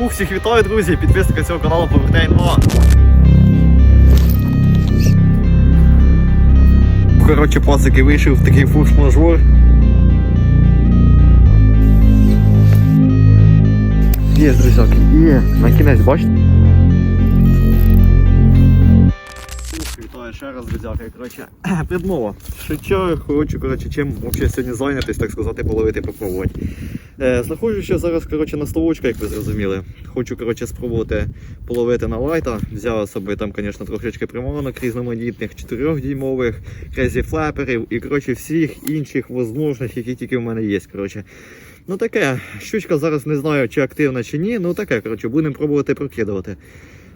Фух, всіх вітаю, друзі! Підписники цього каналу Повертай 2. Коротше, пацики вийшов в такий форс-мажор. Є, друзяки, є. На кінець, бачите? Вітаю ще раз, друзяки. Коротше, підмова. Що хочу, коротше, чим взагалі сьогодні зайнятись, так сказати, половити, попробувати. Е, знаходжуся зараз коротше, на столочку, як ви зрозуміли. Хочу коротше, спробувати половити на лайта. Взяв собі там, звісно, трошечки приманок різноманітних, 4-дюймових, крезі флеперів і коротше, всіх інших возможних, які тільки в мене є. Коротше. Ну таке, щучка зараз не знаю, чи активна, чи ні. Ну таке, коротше, будемо пробувати прокидувати.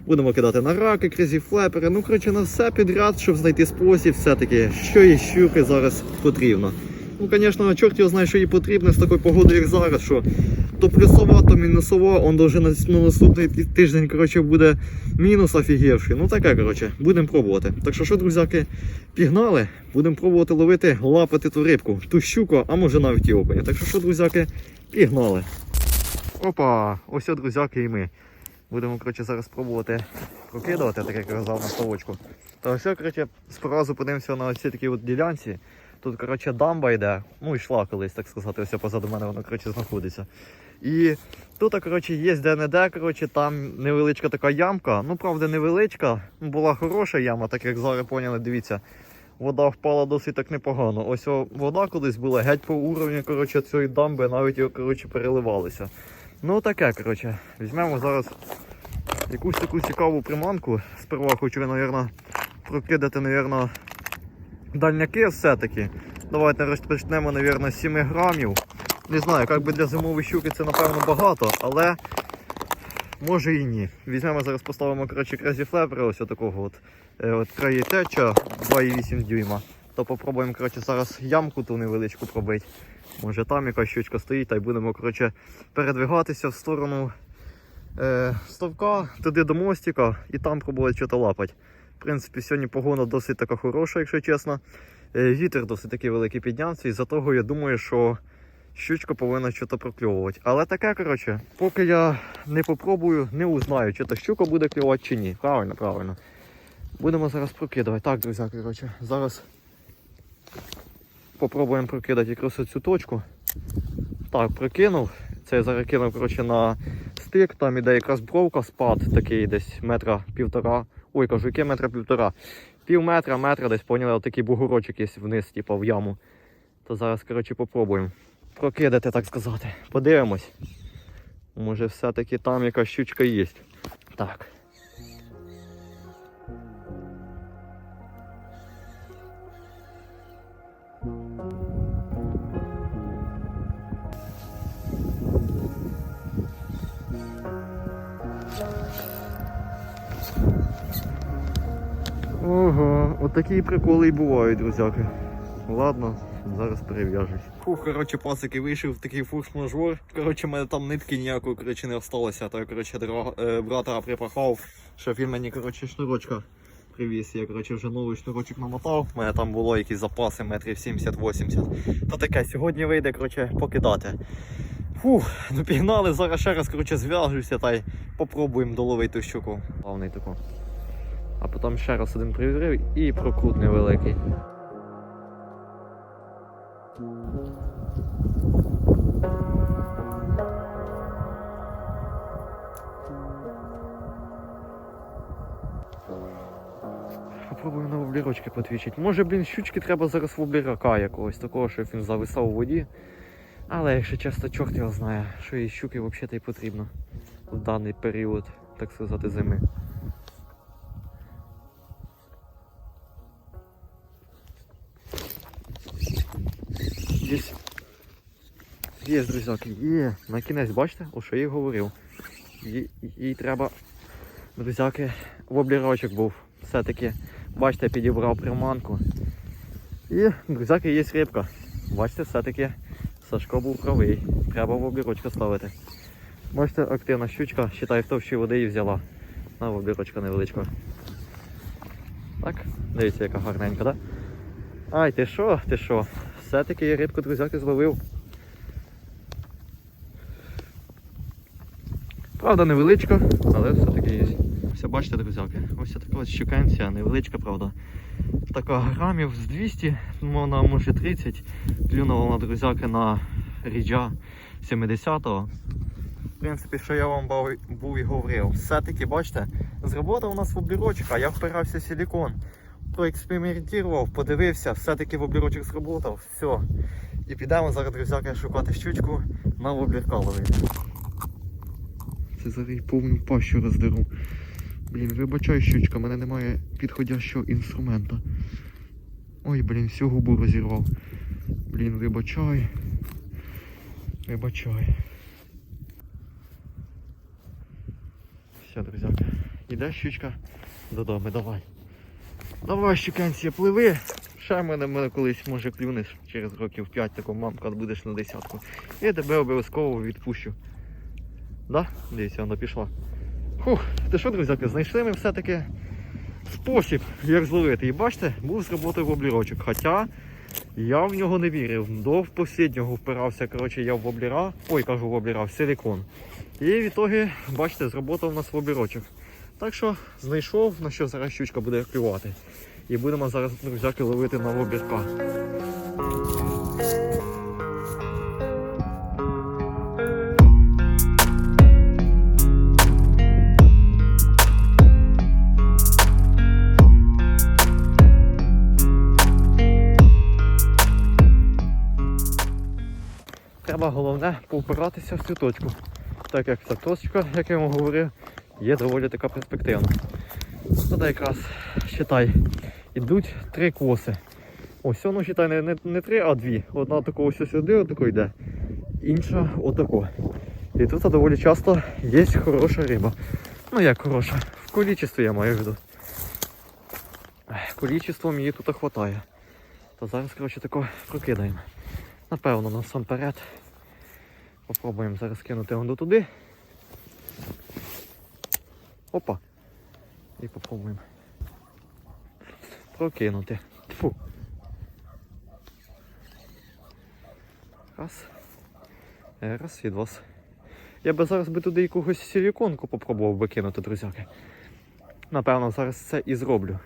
Будемо кидати на раки, крізі флепери, ну коротше на все підряд, щоб знайти спосіб, все-таки, що і щуки зараз потрібно. Ну, звісно, чорт його знає, що їй потрібно з такою погодою, як зараз, що то плюсова, то мінусова, он вже на, на наступний тиждень коротше, буде мінус офігівший. Ну таке, коротше, будемо пробувати. Так що, що, друзяки, пігнали, будемо пробувати ловити, лапати ту рибку, ту щуку, а може навіть і окуня. Так що, що, друзяки, пігнали. Опа, ось, друзяки, і ми. Будемо коротше, зараз пробувати прокидувати, так як казав на столочку. Та все, коротше, сразу подивимося на ці такі от ділянці. Тут, коротше, дамба йде, ну йшла колись, так сказати, ось позаду мене вона коротше, знаходиться. І тут, коротше, є де-не-де, коротше, там невеличка така ямка. Ну, правда, невеличка. Була хороша яма, так як зараз поняли, дивіться. Вода впала досить так непогано. Ось о, вода колись була геть по уровню коротше, цієї дамби, навіть його коротше, переливалися. Ну таке, коротше, візьмемо зараз якусь таку цікаву приманку. Сперва хочу, мабуть, прокидати, мабуть, дальняки все-таки. Давайте розпочнемо, мабуть, 7 грамів. Не знаю, як би для зимової щуки це напевно багато, але може і ні. Візьмемо зараз, поставимо коротше, Crazy Flapper, ось такого от, е, от краї теча 2,8 дюйма. То попробуємо коротше, зараз ямку ту невеличку пробити. Може там якась щучка стоїть, та й будемо коротше, передвигатися в сторону е, ставка, туди до мостика і там пробувати щось лапати. Принципі, сьогодні погода досить така хороша, якщо чесно. Е, Вітер досить такий великий піднявся, і за того я думаю, що щучка повинна щось прокльовувати. Але таке, коротше, поки я не попробую, не узнаю, чи то щука буде клювати чи ні. Правильно, правильно. Будемо зараз прокидувати. Так, друзі, коротше, зараз попробуємо прокидати якраз цю точку. Так, прокинув. Це я зараз кинув коротше, на стик, там іде якраз бровка, спад такий десь метра півтора. Ой, кажу, яке метра півтора. Пів метра, метра десь поняли, отакий бугорочок є вниз, типу, в яму. То зараз, коротше, попробуємо прокидати, так сказати. Подивимось. Може все-таки там якась щучка є. Так. Ого, отакі приколи і бувають, друзяки. Ладно, зараз перев'яжусь. Фух, коротше, пасики вийшов такий форс-мажор. Коротше, мене там нитки ніякої коротше, не осталося. То я коротше, дра- е, брата припахав, щоб він мені коротше, шнурочка привіз. Я коротше, вже новий шнурочок намотав. У мене там було якісь запаси метрів 70-80. То таке, сьогодні вийде коротше, покидати. Фух, ну пігнали, зараз ще раз коротше, зв'яжуся та й попробуємо доловити щуку. Главний таку. А потім ще раз один привірив і прокрут невеликий. Попробую на воблірочки потвічити. Може, блін, щучки треба зараз воблірака якогось такого, щоб він зависав у воді. Але якщо чесно, чорт його знає, що і щуки взагалі потрібно в даний період, так сказати, зими. Є. Є, друзяки, є. На кінець, бачите, о що я говорив. Їй, їй треба, друзяки, воблірочок був. Все-таки, бачите, підібрав приманку. І, друзяки, є рибка. Бачите, все-таки Сашко був правий. Треба воблірочка ставити. Бачите, активна щучка, считай, в товщі води і взяла. На воблірочка невеличка. Так, дивіться, яка гарненька, так? Ай, ти що, ти що? Все-таки я рибку, друзяки, зловив. Правда, невеличка, але все-таки є. Все бачите, друзяки, ось така ось щукенція, невеличка, правда. Така грамів з 200, вона може 30. Клюнула вона, друзяки, на ріджа 70-го. В принципі, що я вам був і говорив. Все-таки, бачите, зробота у нас в облірочок, а я впирався в силікон. Проекспериментував, подивився, все-таки в облірочок зработав, все. І підемо зараз, друзяки, шукати щучку на воблірка ловити. Це зараз повну пащу роздеру. Блін, вибачай, щучка, в мене немає підходящого інструмента. Ой, блін, всю губу розірвав. Блін, вибачай. Вибачай. Все, друзяки. Іде щучка додому, давай. Давай, щуканці, пливи. Ще мене, мене колись може клюнеш через років 5, таку мамка будеш на десятку. Я тебе обов'язково відпущу. Да? Дивіться, вона пішла. Фух, ти що, друзяки, знайшли ми все-таки спосіб, як зловити. І бачите, був з роботи воблірочок. Хоча я в нього не вірив. До останнього впирався, коротше, я в вобліра, ой, кажу вобліра, в силікон. І в ітогі, бачите, зработав у нас воблірочок. Так що знайшов, на що зараз щучка буде клювати. І будемо зараз, друзяки, ловити на воблірка. Треба головне поупиратися в цю точку. Так як ця точка, як я вам говорив, є доволі така перспективна. Тут якраз, считай, ідуть три коси. Ось воно, считай, не, не, не три, а дві. Одна такого ось сюди, отако йде, інша отако. І тут доволі часто є хороша риба. Ну як хороша, в количестві я маю в виду. Ех, її тут хватає. То зараз, коротше, тако прокидаємо. Напевно, насамперед. Попробуємо зараз кинути воно туди. Опа. І попробуємо прокинути. Тьфу. Раз. Е, Раз і два. Я би зараз би туди якогось силіконку попробував би кинути, друзяки. Напевно, зараз це і зроблю.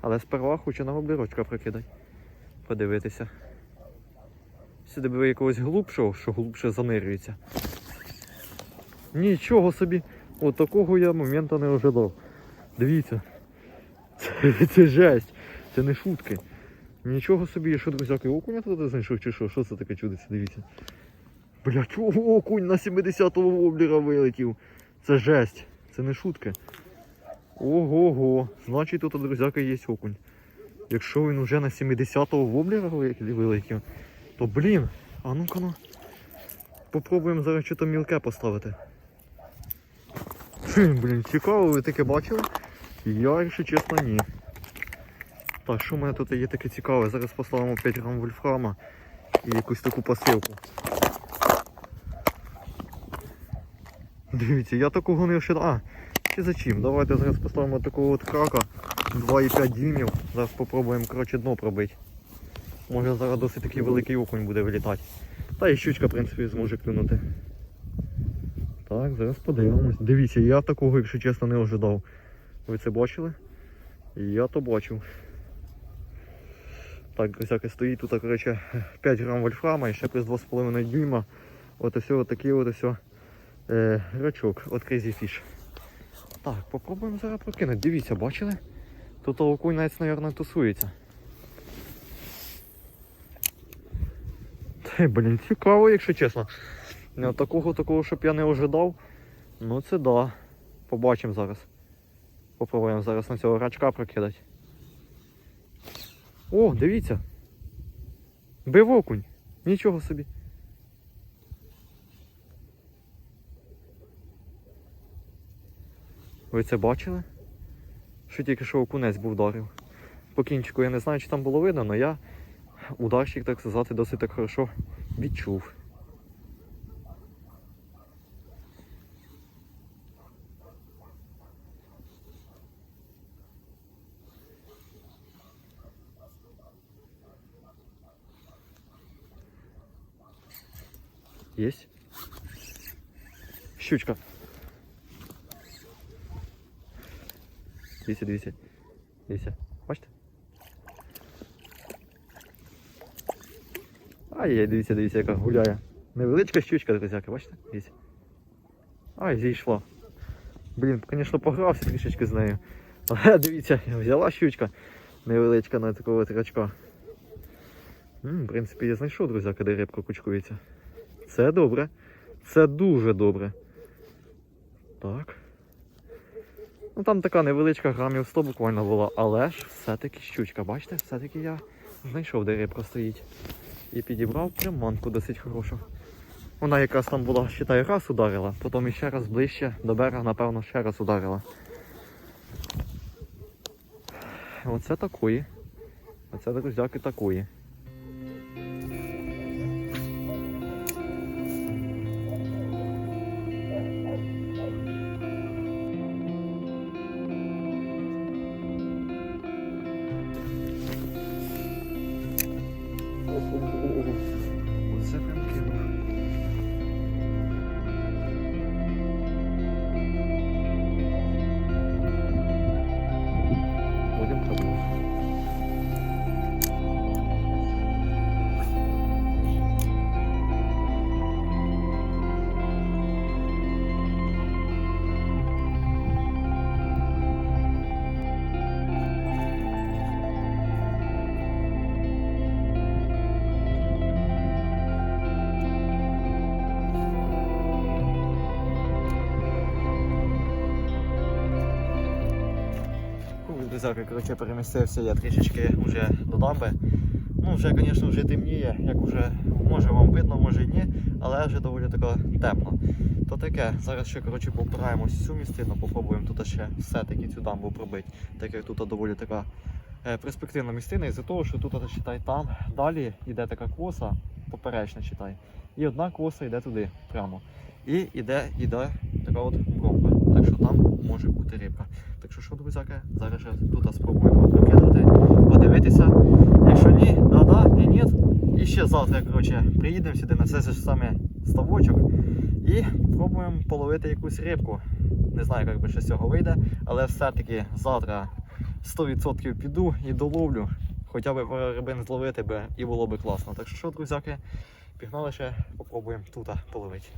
Але сперва хочу на облірочка прикидати. Подивитися. Сюди би якогось глубшого, що глубше занирюється. Нічого собі. От такого я моменту не ожидав. Дивіться. Це, це жесть. Це не шутки. Нічого собі, я що, друзяки, окуня туди знайшов чи що? Що це таке чудиться? Дивіться. Бля, чого окунь на 70-го воблера вилетів? Це жесть. Це не шутки. Ого-го. Значить тут, друзяка, є окунь. Якщо він вже на 70-го воблера вилетів, то блін, а ну-ка ну. Попробуємо зараз щось мілке поставити. Блін, цікаво, ви таке бачили? Я, якщо чесно, ні. Так, що в мене тут є таке цікаве? Зараз поставимо 5 грам вольфрама і якусь таку посилку. Дивіться, я такого не ожидав. А, і за чим? Давайте зараз поставимо такого от крака 2,5 дюймів. Зараз спробуємо коротше, дно пробити. Може зараз досить такий великий окунь буде вилітати. Та і щучка, в принципі, зможе клюнути. Так, зараз подивимось. Дивіться, я такого, якщо чесно, не ожидав. Ви це бачили? Я то бачив. Так, друзяки, стоїть тут, коротше, 5 грам вольфрама і ще плюс 2,5 дюйма. От ось отакий от ось е, рачок от Crazy Fish. Так, попробуємо зараз прокинути. Дивіться, бачили? Тут окунь навіть, мабуть, тусується. блін, цікаво, якщо чесно. Не такого, такого, щоб я не ожидав. Ну це да. Побачимо зараз. Попробуємо зараз на цього рачка прокидати. О, дивіться. Бив окунь. Нічого собі. Ви це бачили? Що тільки що окунець був вдарив. По кінчику я не знаю, чи там було видно, але я ударщик, так сказати, досить так хорошо відчув. Єсть. Щучка. Дивіться, дивіться. Дивіться. Бачите? Ай, дивіться, дивіться, яка гуляє. Невеличка щучка, друзяки, бачите? Дивіться. Ай, зійшла. Блін, звісно, погрався трішечки з нею. Але дивіться, взяла щучка невеличка на такого трачка. М, В принципі, я знайшов, друзяка, де рибка кучкується. Це добре. Це дуже добре. Так. Ну там така невеличка грамів 100 буквально була, але ж все-таки щучка, бачите, все-таки я знайшов, де рибка стоїть. І підібрав приманку досить хорошу. Вона якраз там була, вважаю, раз ударила, потім іще раз ближче до берега, напевно, ще раз ударила. Оце такої. Оце, друзяки, такої. Друзяки, коротше, перемістився я трішечки вже до дамби. Ну, вже, звісно, вже темніє, як вже може вам видно, може і ні, але вже доволі тако темно. То таке, зараз ще коротше, повпираємось цю містину, попробуємо тут ще все-таки цю дамбу пробити, так як тут доволі така е, перспективна містина, із-за того, що тут читай там далі йде така коса, поперечна читай, і одна коса йде туди прямо. І йде, йде така от бровка. Що там може бути рибка. Так що що, друзяки, зараз же тут спробуємо прокидати, подивитися. Якщо ні, да-да, ні, ні. І ще завтра, коротше, приїдемо сюди на же ж саме ставочок і спробуємо половити якусь рибку. Не знаю, як би ще з цього вийде, але все-таки завтра 100% піду і доловлю. Хоча б рибин зловити би і було би класно. Так що що, друзяки, пігнали ще, попробуємо тут половити.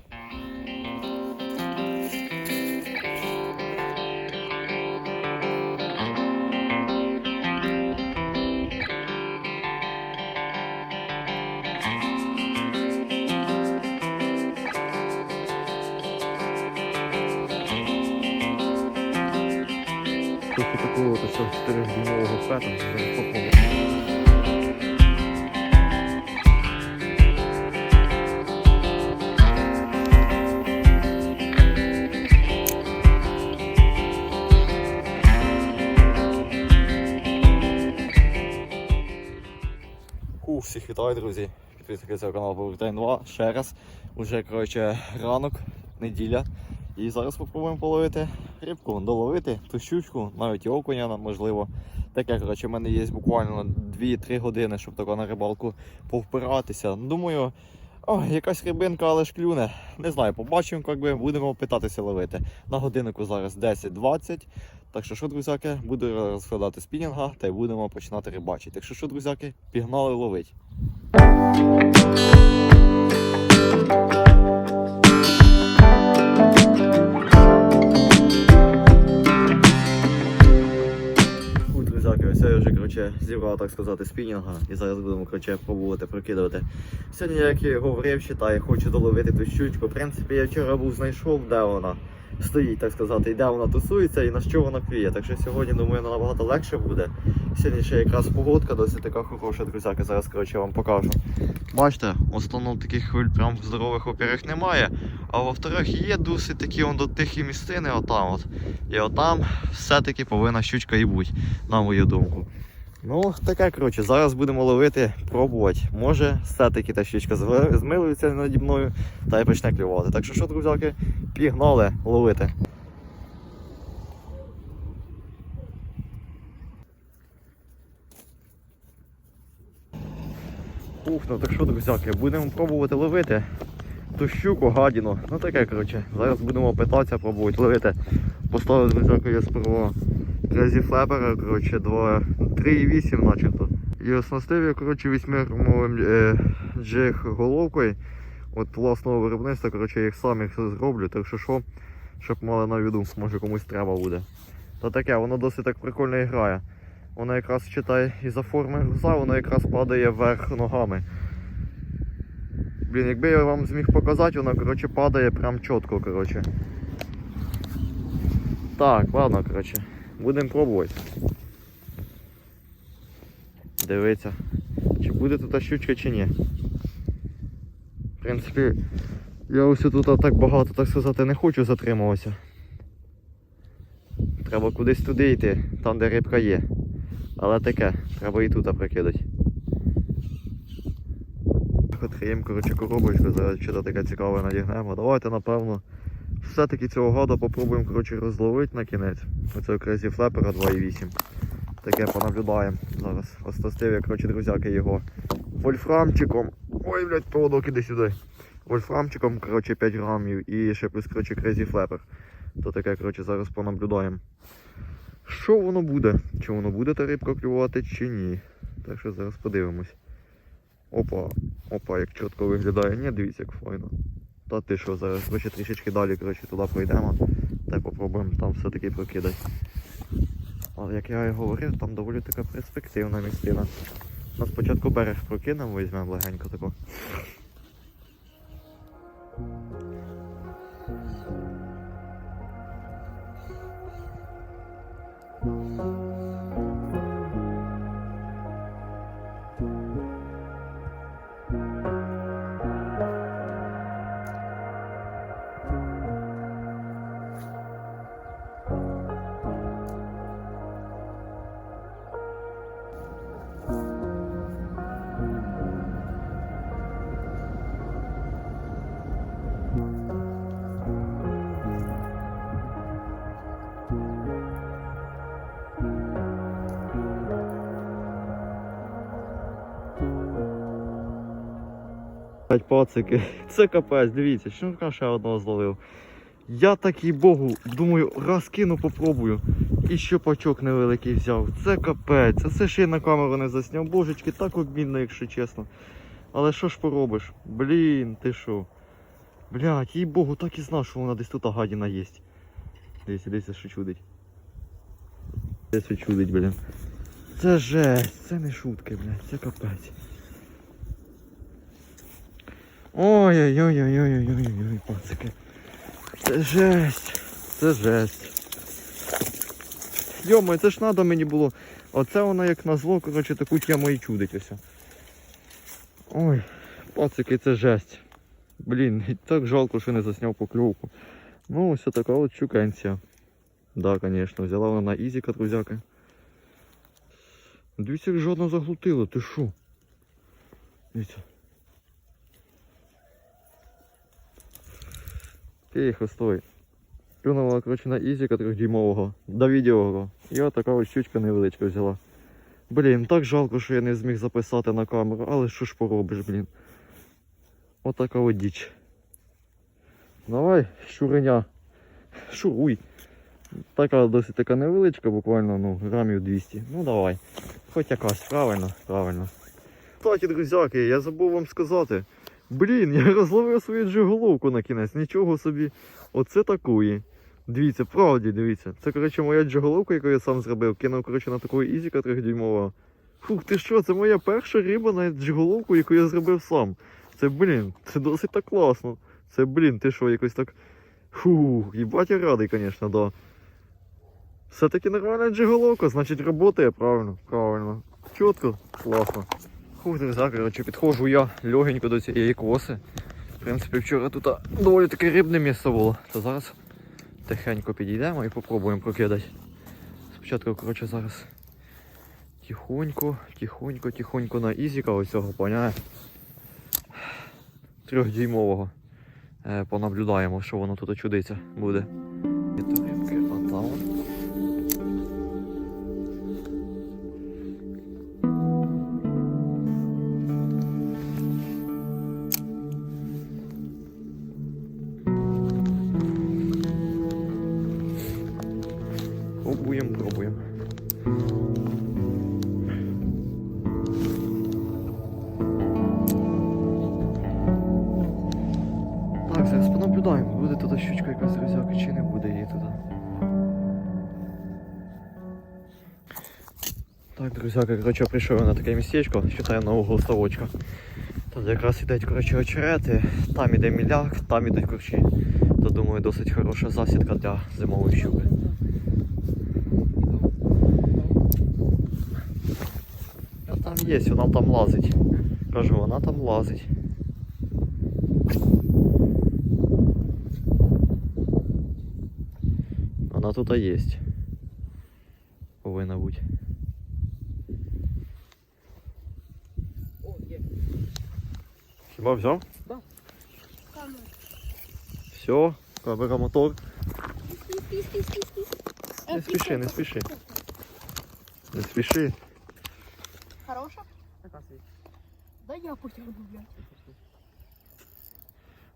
Такого то що 4-дюймового фета, зараз попробуємо. Ух, всіх вітаю, друзі. Підписники цього каналу Повертайн 2. Ще раз. Уже коротше, ранок, неділя. І зараз спробуємо половити рибку, доловити ту щучку, навіть і окуня, можливо. Таке, коротше, в мене є буквально 2-3 години, щоб тако на рибалку повпиратися. Думаю, о, якась рибинка, але ж клюне. Не знаю, побачимо, як би будемо питатися ловити. На годиннику зараз 10-20. Так що, що, друзяки, буду розкладати спінінга та й будемо починати рибачити. Так що, що, друзяки, пігнали ловить. Коротше, зібрав, так сказати, спінінга і зараз будемо коротше, пробувати прокидувати. Сьогодні, як я говорив, считай, хочу доловити ту щучку. В принципі, я вчора був знайшов, де вона стоїть, так сказати, і де вона тусується і на що вона клює. Так що сьогодні, думаю, набагато легше буде. Сьогодні ще якраз погодка досить така хороша, друзяки. Зараз коротше, вам покажу. Бачите, основно таких хвиль прям здорових во-первых, немає. А во-вторых, є досить такі до тихі місцини, отам от. І отам все-таки повинна щучка і бути, на мою думку. Ну, таке, коротше, зараз будемо ловити, пробувати. Може, все-таки та щучка зв- змилується наді мною та й почне клювати. Так що, що, друзяки, пігнали ловити. Ух, ну так що, друзяки, будемо пробувати ловити. ту щуку, гадіну. Ну таке, коротше. Зараз будемо питатися, пробувати ловити. Поставив друзяка я сперва Crazy Flapper, коротше, 2, 3,8 начебто. І оснастив я, коротше, 8 е, джиг головкою. От власного виробництва, коротше, я їх сам їх зроблю, так що що, щоб мали на віду, може комусь треба буде. Та таке, воно досить так прикольно і грає. Воно якраз читає із-за форми груза, воно якраз падає вверх ногами. Блін, якби я вам зміг показати, воно коротше, падає прям чітко. коротше. Так, ладно, коротше. Будемо пробувати. Дивиться, чи буде тут щучка чи ні. В принципі, я ось тут так багато, так сказати, не хочу затримуватися. Треба кудись туди йти, там де рибка є. Але таке, треба і тут прикидати. Відкриємо, коротше, коробочку, зараз що таке цікаве надігнемо. Давайте, напевно, все-таки цього года попробуємо коротше, розловити на кінець. Оцього Crazy Flapper 2.8. Таке понаблюдаємо зараз. Остастив я, коротше, друзяки, його вольфрамчиком. Ой, блядь, поводок іди сюди. Вольфрамчиком, коротше, 5 грамів і ще плюс, коротше, Crazy Flapper. То таке, коротше, зараз понаблюдаємо. Що воно буде? Чи воно буде та рибка клювати, чи ні. Так що зараз подивимось. Опа, опа, як чітко виглядає. Ні, дивіться, як файно. Та ти що, зараз ми ще трішечки далі, коротше, туди пройдемо. Та попробуємо там все-таки прокидати. Але як я і говорив, там доволі така перспективна місцина. На спочатку берег прокинемо, візьмемо легенько тако. П'ять пацики. Це капець, дивіться, щурка ще одного зловив. Я такий богу, думаю, раз кину, попробую. І щопачок невеликий взяв. Це капець. Це ще й на камеру не засняв. Божечки, так обмінно, якщо чесно. Але що ж поробиш? Блін, ти що? Блять, їй богу, так і знав, що вона десь тут гадіна є. Дивіться, дивіться, що чудить. Десь що чудить, блін. Це жесть, це не шутки, блядь, це капець. Ой-ой-ой-ой-ой-ой-ой, пацики. Це жесть. Це жесть. Йомо, це ж надо мені було. Оце вона як назло, коротше, таку тему і чудить ось. Ой, пацики, це жесть. Блін, так жалко, що не засняв покльовку. Ну, ось така от чукенція. Да, звісно, взяла вона на ізіка, друзяки. Дивіться, як жодно заглутило, ти що? Дивіться. Тихо, стой. Плюнула, коротше, на ізіка трьохдюймового, до відео. І от така ось щучка невеличка взяла. Блін, так жалко, що я не зміг записати на камеру, але що ж поробиш, блін. Отака от діч. Давай, щуреня. Шуруй. Така досить така невеличка, буквально ну, грамів 200. Ну давай. Хоч якась, правильно, правильно. Кстати, друзяки, я забув вам сказати. Блін, я розловив свою джиголовку на кінець, нічого собі. Оце такої. Дивіться, правді, дивіться. Це, коротше, моя джиголовка, яку я сам зробив. Кинув, коротше, на таку ізіка трьохдюймова. Фух, ти що, це моя перша риба на джиголовку, яку я зробив сам. Це, блін, це досить так класно. Це, блін, ти що, якось так. Фух, їбать я радий, звісно, да. Все-таки нормальна джиголовка, значить працює правильно, правильно. Чітко, класно. Фух, друзі, коротше, підходжу я легенько до цієї коси. В принципі, вчора тут доволі таке рибне місце було. То зараз тихенько підійдемо і попробуємо прокидати. Спочатку, коротше, зараз тихонько, тихонько, тихонько на ізіка ось цього, поняє? Трьохдюймового. Е, понаблюдаємо, що воно тут чудиться буде. коротше, прийшов я на таке містечко, считаю на угол ставочка. Тут якраз ідуть, коротше, очерети, там іде міляк, там ідуть корчі. То думаю, досить хороша засідка для зимової щуки. А там є, вона там лазить. Кажу, вона там лазить. Вона тут є. Повинна бути. Хіба взяв? Камера. Все, камера мотор. Спи, спи, спи, спи, спи. Не спіши, не спіши. Не спіши. Хороша? Така світ. Да я потягну, блядь.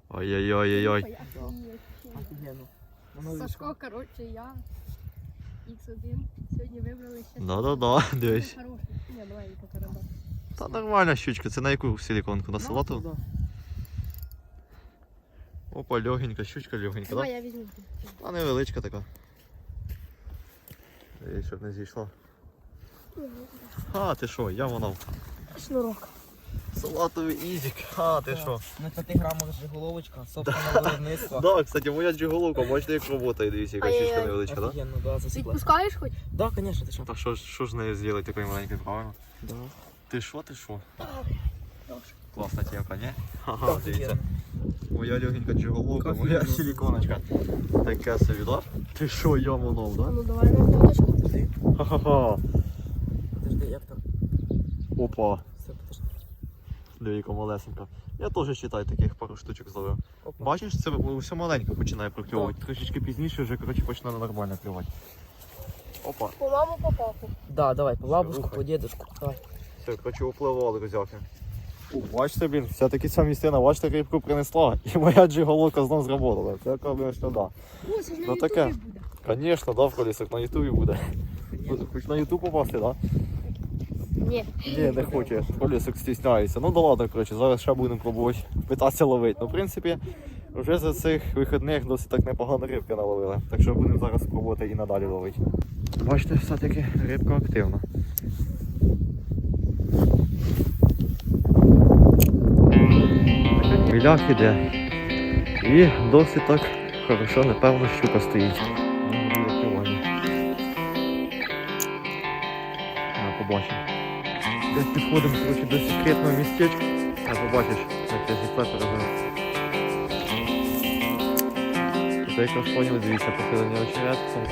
Ой-ой-ой-ой. Ой, охуєть. Офігенно. Воно Сашко, коротше, я. X1. Сьогодні вибрали ще. Да-да-да, дивись. Хороший. Ні, давай її покарабати. Та нормальна щучка, це на яку силіконку? На салату? Да. Опа, легенька, щучка легенька, Давай да? я візьму. А невеличка така. Ей, щоб не зійшла. А, ти що, я воно. Шнурок. Салатовий ізік. А, ти що? На 5 грамах головочка, собственно виробництва. Да, кстати, моя джиголовка, бачите, як робота, і дивіться, яка щучка невеличка, да? Офігенно, да, засікла. Відпускаєш хоч? Да, конечно, ти що? Та що, ж- що ж з нею зробити такою маленькою, правильно? Да. Ти що, ти що? Класна темка, ні? Ага, дивіться. Моя легенька джиголовка, моя мінус. силіконочка. Таке собі, да? Ти що, я воно, А да? ну давай на фоточку. Подожди, Ха-ха-ха. подожди, як так? Опа, Все, подожди. легенька малесенька. Я теж читаю таких пару штучок зловив. Бачиш, це все маленько починає прокльовувати. Трошечки пізніше вже, коротше, почне нормально клювати. Опа. По маму, по папу. Да, давай, по бабушку, по дедушку. Давай. Все, коротше, upливали, друзяки. Бачите, блін, все-таки ця місцина, бачите, рибку принесла. І моя джиголовка знов зработала. Це, звісно, да. О, це ж на Ну, таке. буде. Звісно, да, в колісок на ютубі буде. Хоч на ютуб попасти, да? Ні. Ні, не хоче. Колісок стісняється. Ну да ладно, коротше, зараз ще будемо пробувати питатися ловити. Ну, в принципі, вже за цих вихідних досить так непогано рибки наловили. Так що будемо зараз пробувати і надалі ловити. Бачите, все-таки рибка активна. Біляк іде. І досить так хорошо, напевно, щука стоїть. Побачимо. Десь підходимо коротше, до секретного містечка. А побачиш, як я зі перезив. Тут якраз поняли, дивіться, похилення очеретцем.